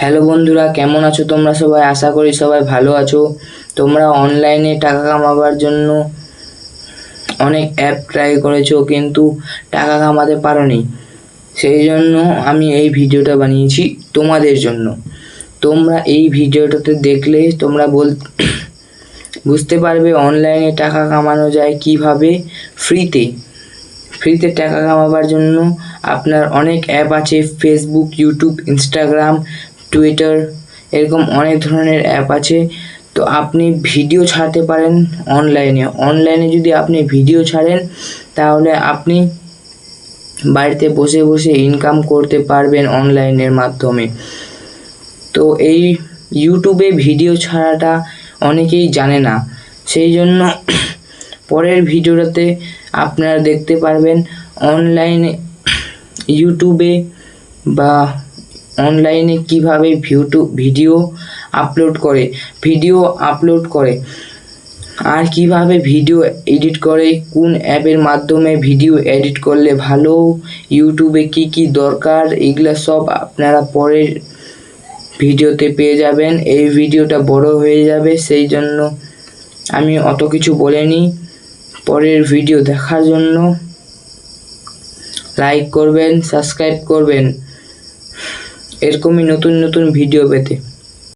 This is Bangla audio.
হ্যালো বন্ধুরা, কেমন আছো তোমরা সবাই? আশা করি সবাই ভালো আছো। তোমরা অনলাইনে টাকা কামাবার জন্য অনেক অ্যাপ ট্রাই করেছ, কিন্তু টাকা কামাতে পারোনি। সেই জন্য আমি এই ভিডিওটা বানিয়েছি তোমাদের জন্য। তোমরা এই ভিডিওটাতে দেখলে তোমরা বল, বুঝতে পারবে অনলাইনে টাকা কামানো যায় কীভাবে? ফ্রিতে ফ্রিতে টাকা কামাবার জন্য আপনার অনেক অ্যাপ আছে ফেসবুক ইউটিউব ইনস্টাগ্রাম টুইটার এরকম অনেক ধরনের অ্যাপ আছে। তো আপনি ভিডিও ছাড়তে পারেন অনলাইনে অনলাইনে যদি আপনি ভিডিও ছাড়েন, তাহলে আপনি বাড়িতে বসে বসে ইনকাম করতে পারবেন অনলাইনের মাধ্যমে। তো এই ইউটিউবে ভিডিও ছাড়াটা অনেকেই জানে না। সেই জন্য পরের ভিডিওটাতে আপনারা দেখতে পারবেন অনলাইনে ইউটিউবে বা অনলাইনে কীভাবে ভিউটু ভিডিও আপলোড করে ভিডিও আপলোড করে, আর কীভাবে ভিডিও এডিট করে, কোন অ্যাপের মাধ্যমে ভিডিও এডিট করলে ভালো ইউটিউবে কি কি দরকার, এগুলো সব আপনারা পরের ভিডিওতে পেয়ে যাবেন। এই ভিডিওটা বড় হয়ে যাবে, সেই জন্য আমি অত কিছু বলিনি। পরের ভিডিও দেখার জন্য লাইক করবেন সাবস্ক্রাইব করবেন। এরকমই নতুন নতুন ভিডিও পেতে।